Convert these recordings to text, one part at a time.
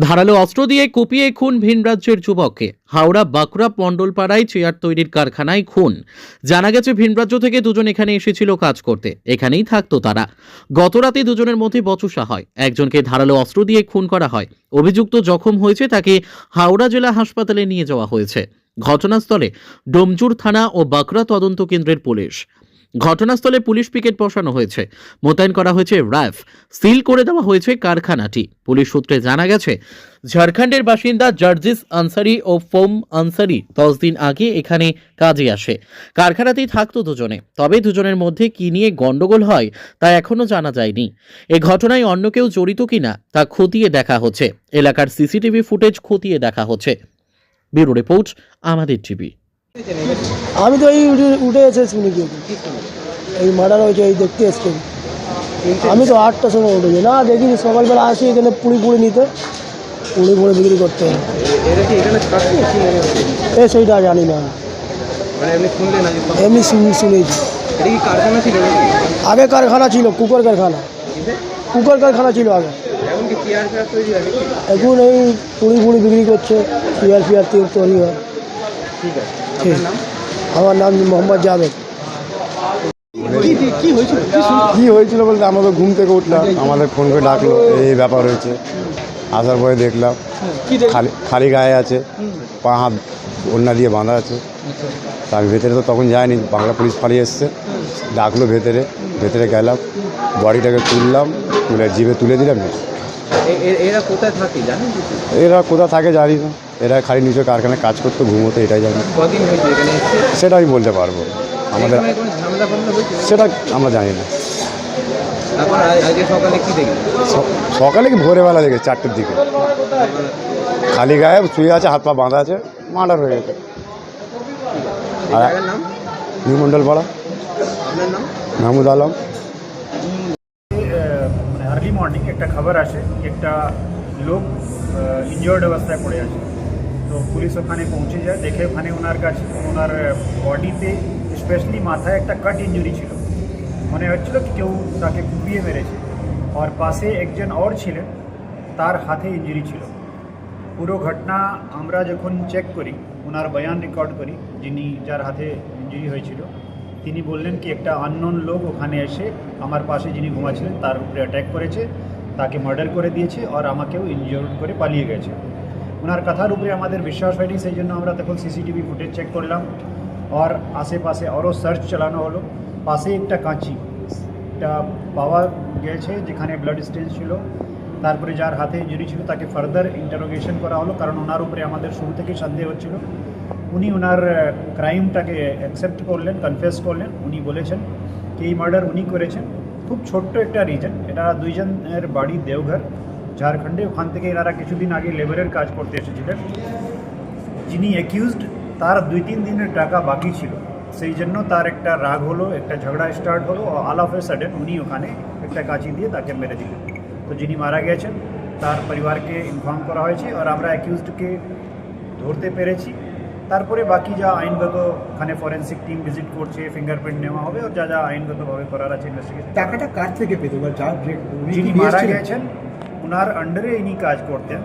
ধারালো অস্ত্র দিয়ে কুপিয়ে খুন ভিন রাজ্যের যুবককে। হাওড়া বাঁকুড়া মণ্ডলপাড়ায় চেয়ার তৈরির কারখানায় খুন। জানা গেছে, ভিন রাজ্য থেকে দুজন এখানে এসেছিল কাজ করতে। এখানেই থাকতো তারা। গতরাতে দুজনের মধ্যে বচসা হয়। একজনকে ধারালো অস্ত্র দিয়ে খুন করা হয়। অভিযুক্ত জখম হয়েছে, তাকে হাওড়া জেলা হাসপাতালে নিয়ে যাওয়া হয়েছে। ঘটনাস্থলে ডোমজুর থানা ও বাঁকুড়া তদন্ত কেন্দ্রের পুলিশ। ঘটনাস্থলে পুলিশ পিকেট বসানো হয়েছে। মোতায়েন করা হয়েছে র্যাফ। সিল করে দেওয়া হয়েছে কারখানাটি। পুলিশ সূত্রে জানা গেছে, ঝাড়খণ্ডের বাসিন্দা জার্জিস আনসারি ও ফোম আনসারি দশ দিন আগে এখানে কাজে আসে। কারখানাতেই থাকতো দুজনে। তবে দুজনের মধ্যে কি নিয়ে গন্ডগোল হয় তা এখনও জানা যায়নি। এ ঘটনায় অন্য কেউ জড়িত কিনা তা খতিয়ে দেখা হচ্ছে। এলাকার সিসিটিভি ফুটেজ খতিয়ে দেখা হচ্ছে। ব্যুরো রিপোর্ট, আমাদের টিভি। আমি তো এই উঠে এসে শুনি কি এই মার্ডার হয়েছে এই দেখতে এসছি আমি। তো আটটার সময় উঠেছি না, দেখিনি, সকালবেলা আসি, এখানে পুড়ি পুড়ি নিতে। পুড়ি পুড়ি বিক্রি করতে এ, সেইটা জানি না। মানে এমনি শুনি- শুনেছি। আগে কারখানা ছিল, কুকার কারখানা। কুকার কারখানা ছিল আগে। এখন ফেয়ার এই পুড়ি পুড়ি বিক্রি করছে, পিয়ার তেল তৈরি হয়। ঠিক আছে। ঠিক। আমার নাম মোহাম্মদ জাভেদ কি হয়েছিল? বলতে আমরা তো ঘুম থেকে উঠলাম আমাদের ফোন করে ডাকলো এই ব্যাপার হয়েছে। আসার পরে দেখলাম খালি খালি গায়ে আছে পা হাত ওড়না দিয়ে বাঁধা আছে। তার ভেতরে তো তখন যায়নি বাংলা পুলিশ পালিয়ে এসছে। ডাকলো ভেতরে ভেতরে গেলাম বডিটাকে তুললাম তুলে জিভে তুলে দিলাম। এরা কোথায় থাকে কিছু? এরা কোথা থাকে জানি না। এরা খালি নিজের কারখানায় কাজ করতো ঘুমোতো এটাই জানি। সেটা আমি বলতে পারব। আমাদের সেটা আমরা জানি না। সকালে কি ভোরবেলা দেখে চারটের দিকে। খালি গায়ে শুয়ে আছে হাত পা বাঁধা আছে মার্ডার হয়ে গেছে। আর- নাম? নিউ মন্ডল পাড়া মাহমুদ আলম। আর্লি মর্নিং একটা খবর আসে একটা লোক ইনজিওর্ড অবস্থায় পড়ে আছে। তো পুলিশ ওখানে পৌঁছে যায়, দেখে ওখানে ওনার কাছে, ওনার বডিতে স্পেশালি মাথায় একটা কাট ইঞ্জুরি ছিল। মনে হচ্ছিল কেউ তাকে কুপিয়ে মেরেছে। আর পাশে একজন ওর ছিলেন, তার হাতে ইঞ্জুরি ছিল। পুরো ঘটনা আমরা যখন চেক করি, ওনার বয়ান রেকর্ড করি, যিনি যার হাতে ইঞ্জুরি হয়েছিল, তিনি বললেন কি, একটা আননোন লোক ওখানে এসে আমার পাশে যিনি ঘুমাচ্ছিলেন, তার উপরে অ্যাটাক করেছে, তাকে মার্ডার করে দিয়েছে, আর আমাকেও ইনজিওর করে পালিয়ে গেছে। ওনার কথার উপরে আমাদের বিশ্বাস হয়নি, সেই জন্য আমরা তখন সিসিটিভি ফুটেজ চেক করলাম। আর আশেপাশে আরও সার্চ চালানো হলো। পাশে একটা কাঁচি একটা পাওয়া গেছে যেখানে ব্লাড স্টেজ ছিল। তারপরে যার হাতে ইঞ্জুরি ছিল, তাকে ফার্দার ইন্টারোগেশন করা হলো, কারণ ওনার উপরে আমাদের শুরু থেকেই সন্দেহ হচ্ছিল। উনি ওনার ক্রাইমটাকে অ্যাকসেপ্ট করলেন কনফেস করলেন। উনি বলেছেন কি এই মার্ডার উনি করেছেন। খুব ছোট্ট একটা রিজন এটা দুইজনের বাড়ি দেওঘর। ঝাড়খণ্ডে ওখান থেকে এনারা কিছুদিন আগে লেবারের কাজ করতে এসেছিলেন যিনি অ্যাকিউজড তার দুই তিন দিনের টাকা বাকি ছিল সেই জন্য তার একটা রাগ হলো একটা ঝগড়া স্টার্ট হলো অল অফ এ সাডেন উনি ওখানে একটা কাঁচি দিয়ে তাকে মেরে দিলেন তো যিনি মারা গেছেন তার পরিবারকে ইনফর্ম করা হয়েছে আর আমরা অ্যাকিউজডকে ধরতে পেরেছি তারপরে বাকি যা আইনগত ওখানে ফরেন্সিক টিম ভিজিট করছে ফিঙ্গারপ্রিন্ট নেওয়া হবে আর যা যা আইনগতভাবে করার আছে ইনভেস্টিগেশন টাকাটা কার থেকে পেতো বা যার যে উনি যিনি কি মারা দিয়েছিলেন? গেছেন ওনার আন্ডারে ইনি কাজ করতেন।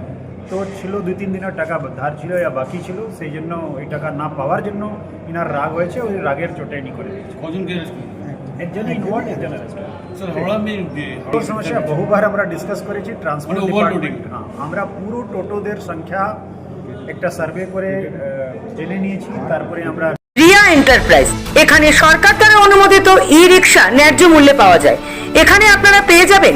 তো ছিল দুই তিন দিনের টাকা ধার ছিল বা বাকি ছিল সেই জন্য ওই টাকা না পাওয়ার জন্য ইনার রাগ হয়েছে ওই রাগের চোটে ইনি করে দিয়েছে। কজনকে একজন ইনওয়ার্ড একজন arrest হয়েছে। স্যার হাওড়া মেয়ে টোটোর সমস্যা বহুবার আমরা ডিসকাস করেছি ট্রান্সপোর্ট মানে ডিপার্টমেন্ট হ্যাঁ আমরা পুরো টোটোদের সংখ্যা একটা সার্ভে করে জেনে নিয়েছি তারপরে আমরা রিয়া এন্টারপ্রাইজ এখানে সরকার দ্বারা অনুমোদিত ই রিক্সা ন্যায্য মূল্যে পাওয়া যায়। এখানে আপনারা পেয়ে যাবেন